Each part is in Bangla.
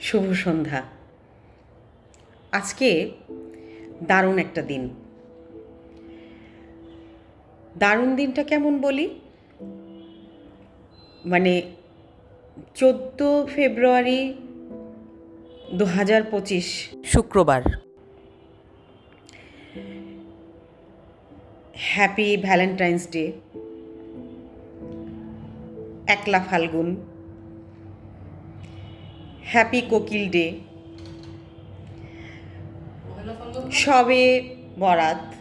শুভ সন্ধ্যা। আজকে দারুণ একটা দিন। দারুণ দিনটা কেমন বলি? মানে চোদ্দ ফেব্রুয়ারি দু হাজার পঁচিশ। শুক্রবার। হ্যাপি ভ্যালেন্টাইন্স ডে একলা ফাল্গুন। হ্যাপি কোকিল ডে সবে বরাত,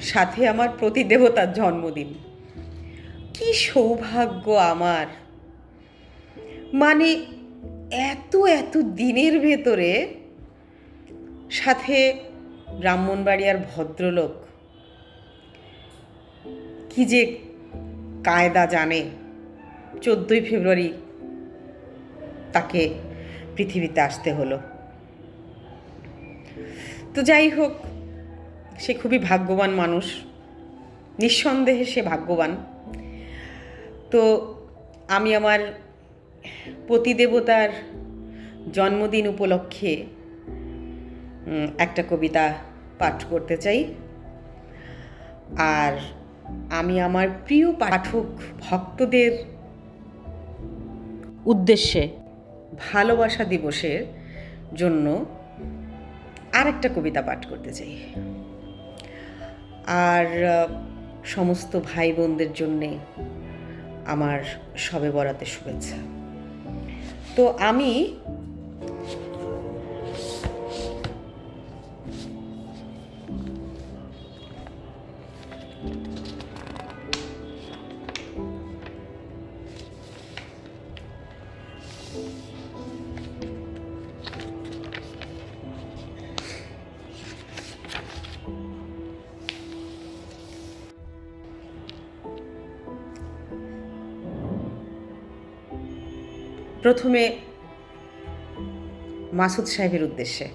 সাথে আমার প্রতিদেবতার জন্মদিন। কি সৌভাগ্য আমার। মানে এত এত দিনের ভেতরে সাথে ব্রাহ্মণবাড়িয়ার ভদ্রলোক কি যে কায়দা জানে। চোদ্দোই ফেব্রুয়ারি তাকে পৃথিবীতে আসতে হলো। তো যাই হোক, সে খুবই ভাগ্যবান মানুষ। নিঃসন্দেহে সে ভাগ্যবান। তো আমি আমার পতিদেবতার জন্মদিন উপলক্ষে একটা কবিতা পাঠ করতে চাই। আর আমি আমার প্রিয় পাঠক ভক্তদের উদ্দেশ্যে ভালোবাসা দিবসের জন্য আরেকটা কবিতা পাঠ করতে চাই। আর সমস্ত ভাই বোনদের জন্যে আমার সবে বরাতে শুভেচ্ছা। তো আমি প্রথমে মাসুদ সাহেবের উদ্দেশ্যে।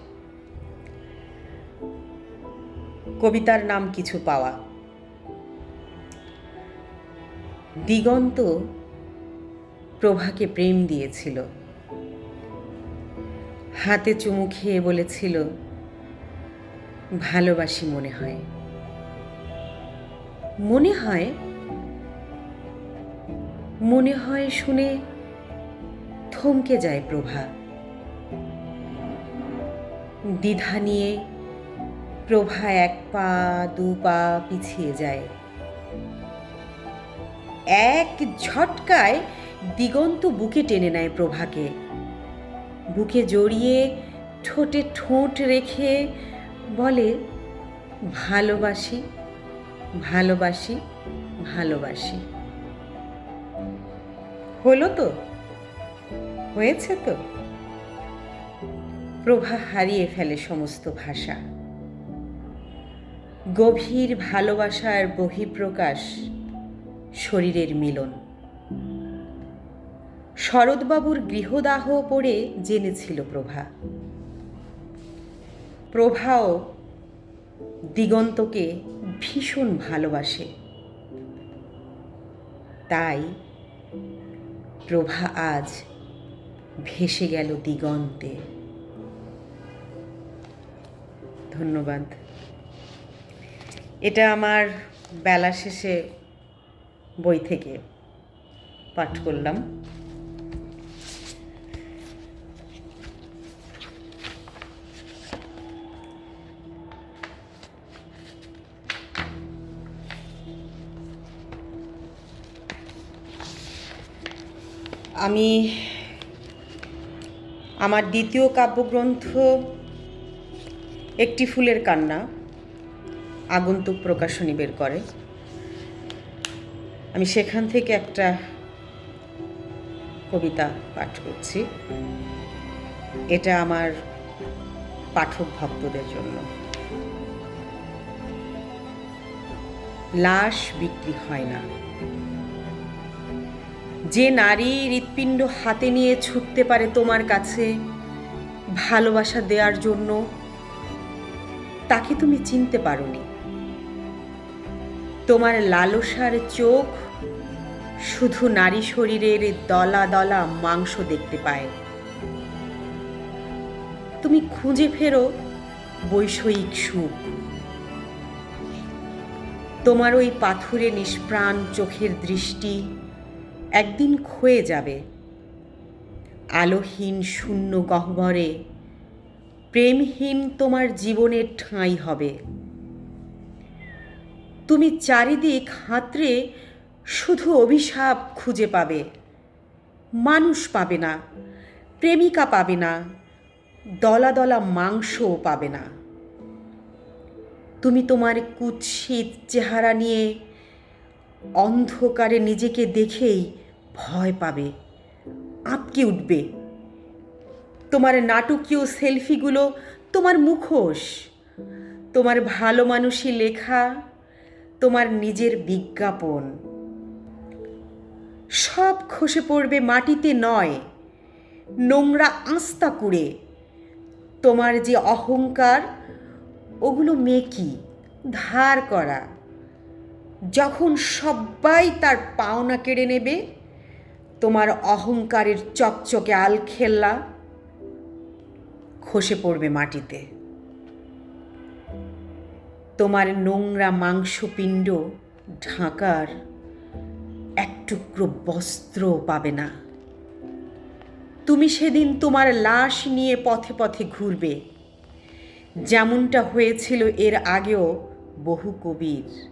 কবিতার নাম কিছু পাওয়া। দিগন্ত প্রভাকে প্রেম দিয়েছিল। হাতে চুমু খেয়ে বলেছিল, ভালোবাসি মনে হয়। মনে হয় মনে হয় শুনে থমকে যায় প্রভা। দ্বিধা নিয়ে প্রভা এক পা, দু পা পিছিয়ে যায়। এক ঝটকায় দিগন্ত বুকে টেনে নেয় প্রভাকে। বুকে জড়িয়ে ঠোঁটে ঠোঁট রেখে বলে, ভালোবাসি ভালোবাসি ভালোবাসি। হলো তো? হয়েছে তো? প্রভা হারিয়ে ফেলে সমস্ত ভাষা। গভীর ভালোবাসার বহিঃপ্রকাশ শরীরের মিলন। শরৎবাবুর গৃহদাহ পড়ে জেনেছিল প্রভা। প্রভাও দিগন্তকে ভীষণ ভালোবাসে। তাই প্রভা আজ ভেসে গেল দিগন্তে। ধন্যবাদ। এটা আমার বেলা শেষে বই থেকে পাঠ করলাম। আমি আমার দ্বিতীয় কাব্যগ্রন্থ একটি ফুলের কান্না, আগন্তুক প্রকাশনী বের করে। আমি সেখান থেকে একটা কবিতা পাঠ করছি। এটা আমার পাঠক ভক্তদের জন্য। লাশ বিক্রি হয় না। যে নারী হৃৎপিণ্ড হাতে নিয়ে ছুটতে পারে তোমার কাছে ভালোবাসা দেওয়ার জন্য, তাকে তুমি চিনতে পারোনি। তোমার লালসার চোখ শুধু নারী শরীরের দলা দলা মাংস দেখতে পায়। তুমি খুঁজে ফেরো বৈষয়িক সুখ। তোমার ওই পাথুরে নিষ্প্রাণ চোখের দৃষ্টি একদিন ক্ষয়ে যাবে। আলোহীন শূন্য গহ্বরে, প্রেমহীন তোমার জীবনের ঠাঁই হবে। তুমি চারিদিক হাতড়ে শুধু অভিশাপ খুঁজে পাবে। মানুষ পাবে না, প্রেমিকা পাবে না, দলা দলা মাংসও পাবে না। তুমি তোমার কুৎসিত চেহারা নিয়ে অন্ধকারে নিজেকে দেখেই ভয় পাবে, আঁতকে উঠবে। তোমার নাটকীয় সেলফিগুলো তোমার মুখোশ। তোমার ভালো মানুষই লেখা তোমার নিজের বিজ্ঞাপন। সব খসে পড়বে মাটিতে নয়, নোংরা আস্তা কুড়ে। তোমার যে অহংকার, ওগুলো মেকি, ধার করা। যখন সবাই তার পাওনা কেড়ে নেবে তোমার অহংকারের চকচকে আলখেল্লা খসে পড়বে মাটিতে। তোমার নোংরা মাংসপিণ্ড ঢাকার এক টুকরো বস্ত্র পাবে না। তুমি সেদিন তোমার লাশ নিয়ে পথে পথে ঘুরবে। যেমনটা হয়েছিল এর আগেও বহু কবির।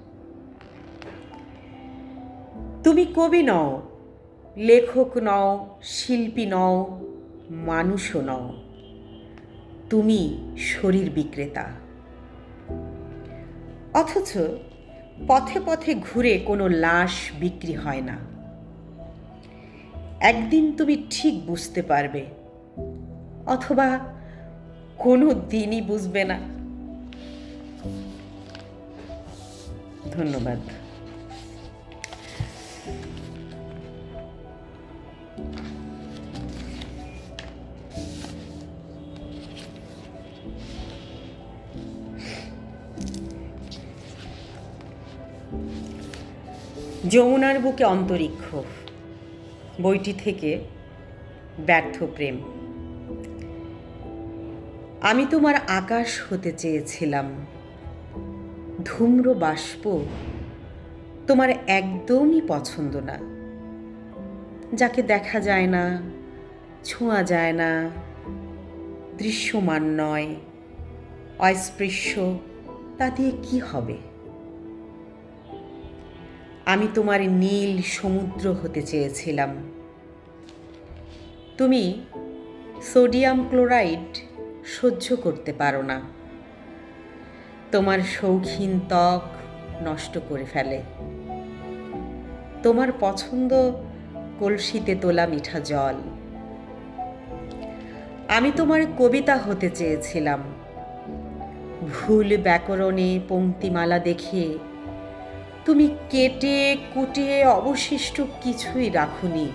তুমি কবি নও লেখক নও, শিল্পী নও, মানুষও নও। তুমি শরীর বিক্রেতা। অথচ পথে পথে ঘুরে কোনো লাশ বিক্রি হয় না। একদিন তুমি ঠিক বুঝতে পারবে, অথবা কোনো দিনই বুঝবে না। ধন্যবাদ। যমুনার বুকে অন্তরিক্ষ। বইটি থেকে ব্যর্থ প্রেম। আমি তোমার আকাশ হতে চেয়েছিলাম। ধূম্র বাষ্প তোমার একদমই পছন্দ না। যাকে দেখা যায় না, ছোঁয়া যায় না, দৃশ্যমান নয়, অস্পৃশ্য, তা দিয়ে কি হবে? আমি তোমার নীল সমুদ্র হতে চেয়েছিলাম। তুমি সোডিয়াম ক্লোরাইড সহ্য করতে পারো না। তোমার শৌখিন ত্বক নষ্ট করে ফেলে। তোমার পছন্দ কলসিতে তোলা মিঠা জল। আমি তোমার কবিতা হতে চেয়েছিলাম। ভুল ব্যাকরণে পংক্তিমালা দেখে তুমি কেটে কুটে অবশিষ্ট কিছুই রাখুনি।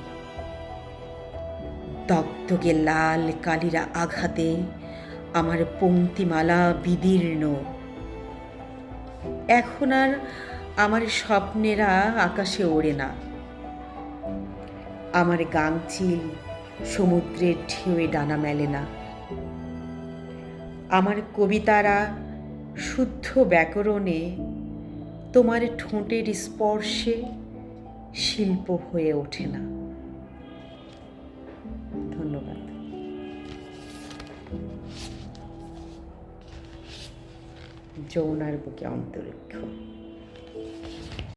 দগদগে লাল কালিরা আঘাতে আমার পংক্তিমালা বিদীর্ণ। এখন আর আমার স্বপ্নেরা আকাশে ওড়ে না। আমার গাংচিল সমুদ্রের ঢেউয়ে ডানা মেলে না। আমার কবিতারা শুদ্ধ ব্যাকরণে তোমার ঠোঁটের স্পর্শে শিল্প হয়ে ওঠে না। ধন্যবাদ। যৌনার বুকে অন্তরিক্ষ।